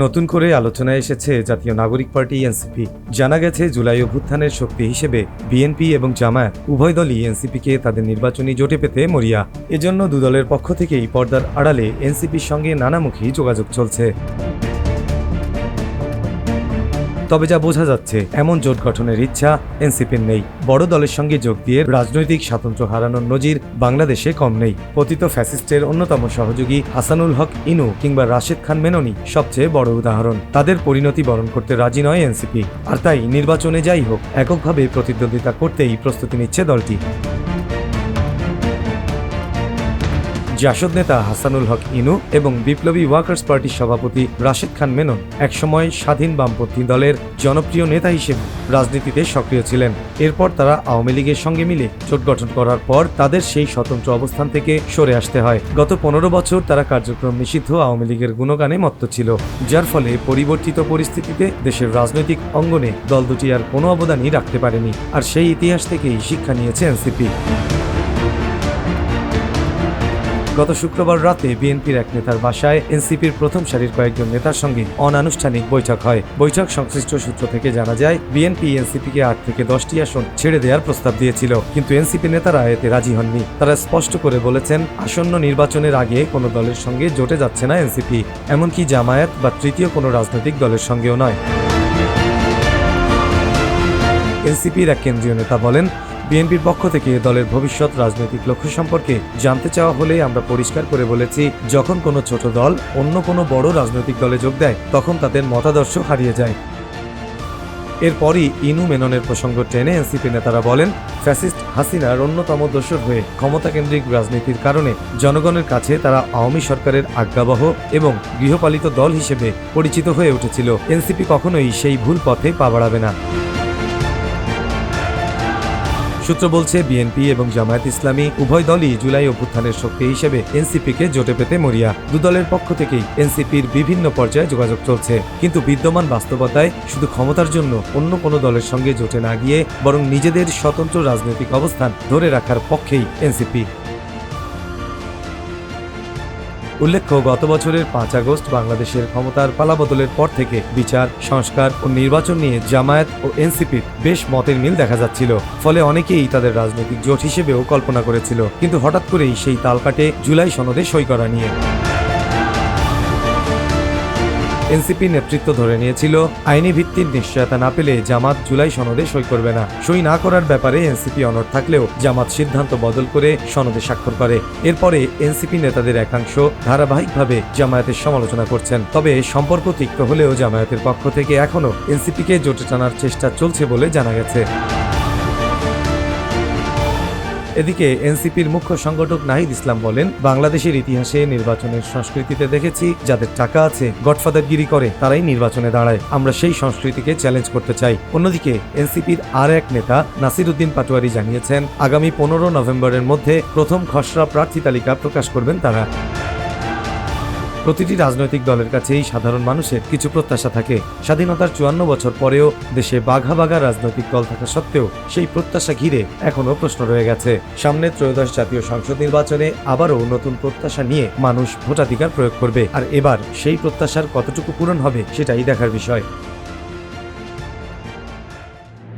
নতুন করে আলোচনায় এসেছে জাতীয় নাগরিক পার্টি এনসিপি। জানা গেছে, জুলাই অভ্যুত্থানের শক্তি হিসেবে বিএনপি এবং জামায়াত উভয় দলই এনসিপিকে তাদের নির্বাচনী জোটে পেতে মরিয়া। এজন্য দুদলের পক্ষ থেকেই পর্দার আড়ালে এনসিপির সঙ্গে নানামুখী যোগাযোগ চলছে। তবে যা বোঝা যাচ্ছে, এমন জোট গঠনের ইচ্ছা এনসিপির নেই। বড় দলের সঙ্গে যোগ দিয়ে রাজনৈতিক স্বাতন্ত্র্য হারানোর নজির বাংলাদেশে কম নেই। পতিত ফ্যাসিস্টের অন্যতম সহযোগী হাসানুল হক ইনু কিংবা রাশেদ খান মেননি সবচেয়ে বড় উদাহরণ। তাদের পরিণতি বরণ করতে রাজি নয় এনসিপি। আর তাই নির্বাচনে যাই হোক, এককভাবে প্রতিদ্বন্দ্বিতা করতেই প্রস্তুতি নিচ্ছে দলটি। জাসদ নেতা হাসানুল হক ইনু এবং বিপ্লবী ওয়ার্কার্স পার্টির সভাপতি রাশেদ খান মেনন একসময় স্বাধীন বামপন্থী দলের জনপ্রিয় নেতা হিসেবে রাজনীতিতে সক্রিয় ছিলেন। এরপর তারা আওয়ামী লীগের সঙ্গে মিলে জোট গঠন করার পর তাদের সেই স্বতন্ত্র অবস্থান থেকে সরে আসতে হয়। গত পনেরো বছর তারা কার্যক্রম নিষিদ্ধ আওয়ামী লীগের গুণগানে মত্ত ছিল, যার ফলে পরিবর্তিত পরিস্থিতিতে দেশের রাজনৈতিক অঙ্গনে দল দুটি আর কোনো অবদানই রাখতে পারেনি। আর সেই ইতিহাস থেকেই শিক্ষা নিয়েছে এনসিপি। গত শুক্রবার রাতে বিএনপির এক নেতার বাসায় এনসিপির প্রথম সারির কয়েকজন নেতার সঙ্গে অনানুষ্ঠানিক বৈঠক হয়। বৈঠক সংশ্লিষ্ট সূত্র থেকে জানা যায়, বিএনপি এনসিপিকে আট থেকে দশটি আসন ছেড়ে দেওয়ার প্রস্তাব দিয়েছিল, কিন্তু এনসিপি নেতারা এতে রাজি হননি। তারা স্পষ্ট করে বলেছেন, আসন্ন নির্বাচনের আগে কোনো দলের সঙ্গে জোটে যাচ্ছে না এনসিপি, এমনকি জামায়াত বা তৃতীয় কোনো রাজনৈতিক দলের সঙ্গেও নয়। এনসিপির এক কেন্দ্রীয় নেতা বলেন বিএনপির পক্ষ থেকে দলের ভবিষ্যৎ রাজনৈতিক লক্ষ্য সম্পর্কে জানতে চাওয়া হলে আমরা পরিষ্কার করে বলেছি, যখন কোনো ছোট দল অন্য কোনো বড় রাজনৈতিক দলে যোগ দেয়, তখন তাদের মতাদর্শ হারিয়ে যায়। এরপরই ইনু মেননের প্রসঙ্গ টেনে এনসিপি নেতারা বলেন, ফ্যাসিস্ট হাসিনার অন্যতম দোষর হয়ে ক্ষমতাকেন্দ্রিক রাজনীতির কারণে জনগণের কাছে তারা আওয়ামী সরকারের আজ্ঞাবহ এবং গৃহপালিত দল হিসেবে পরিচিত হয়ে উঠেছিল। এনসিপি কখনোই সেই ভুল পথে পা বাড়াবে না। সূত্র বলছে, বিএনপি এবং জামায়াত ইসলামী উভয় দলই জুলাই অভ্যুত্থানের শক্তি হিসেবে এনসিপিকে জোটে পেতে মরিয়া। দুদলের পক্ষ থেকেই এনসিপির বিভিন্ন পর্যায়ে যোগাযোগ চলছে। কিন্তু বিদ্যমান বাস্তবতায় শুধু ক্ষমতার জন্য অন্য কোনো দলের সঙ্গে জোটে না গিয়ে বরং নিজেদের স্বতন্ত্র রাজনৈতিক অবস্থান ধরে রাখার পক্ষেই এনসিপি। উল্লেখ্য, গত বছরের পাঁচ আগস্ট বাংলাদেশের ক্ষমতার পালাবদলের পর থেকে বিচার, সংস্কার ও নির্বাচন নিয়ে জামায়াত ও এনসিপির বেশ মতের মিল দেখা যাচ্ছিল। ফলে অনেকেই তাদের রাজনৈতিক জোট হিসেবেও কল্পনা করেছিল। কিন্তু হঠাৎ করেই সেই তালকাটে জুলাই সনদে সই করা নিয়ে। এনসিপি নেতৃত্ব ধরে নিয়েছিল। আইনি ভিত্তির নিশ্চয়তা না পেলে জামাত জুলাই সনদে সই করবে না। সই না করার ব্যাপারে এনসিপি অনড় থাকলেও জামাত সিদ্ধান্ত বদল করে সনদে স্বাক্ষর করে। এরপরে এনসিপি নেতাদের একাংশ ধারাবাহিকভাবে জামায়াতের সমালোচনা করছেন। তবে সম্পর্ক তিক্ত হলেও জামায়াতের পক্ষ থেকে এখনও এনসিপিকে জোটে টানার চেষ্টা চলছে বলে জানা গেছে। এদিকে এনসিপির মুখ্য সংগঠক নাহিদ ইসলাম বলেন, বাংলাদেশের ইতিহাসে নির্বাচনের সংস্কৃতিতে দেখেছি, যাদের টাকা আছে, গডফাদারগিরি করে, তারাই নির্বাচনে দাঁড়ায়। আমরা সেই সংস্কৃতিকে চ্যালেঞ্জ করতে চাই। অন্যদিকে, এনসিপির আর এক নেতা নাসির উদ্দিন পাটোয়ারি জানিয়েছেন, আগামী পনেরো নভেম্বরের মধ্যে প্রথম খসড়া প্রার্থী তালিকা প্রকাশ করবেন তারা। প্রতিটি রাজনৈতিক দলের কাছেই সাধারণ মানুষের কিছু প্রত্যাশা থাকে। স্বাধীনতার চুয়ান্ন বছর পরেও দেশে বাঘা বাঘা রাজনৈতিক দল থাকা সত্ত্বেও সেই প্রত্যাশা ঘিরে এখনও প্রশ্ন রয়ে গেছে। সামনে ত্রয়োদশ জাতীয় সংসদ নির্বাচনে আবারও নতুন প্রত্যাশা নিয়ে মানুষ ভোটাধিকার প্রয়োগ করবে। আর এবার সেই প্রত্যাশার কতটুকু পূরণ হবে সেটাই দেখার বিষয়।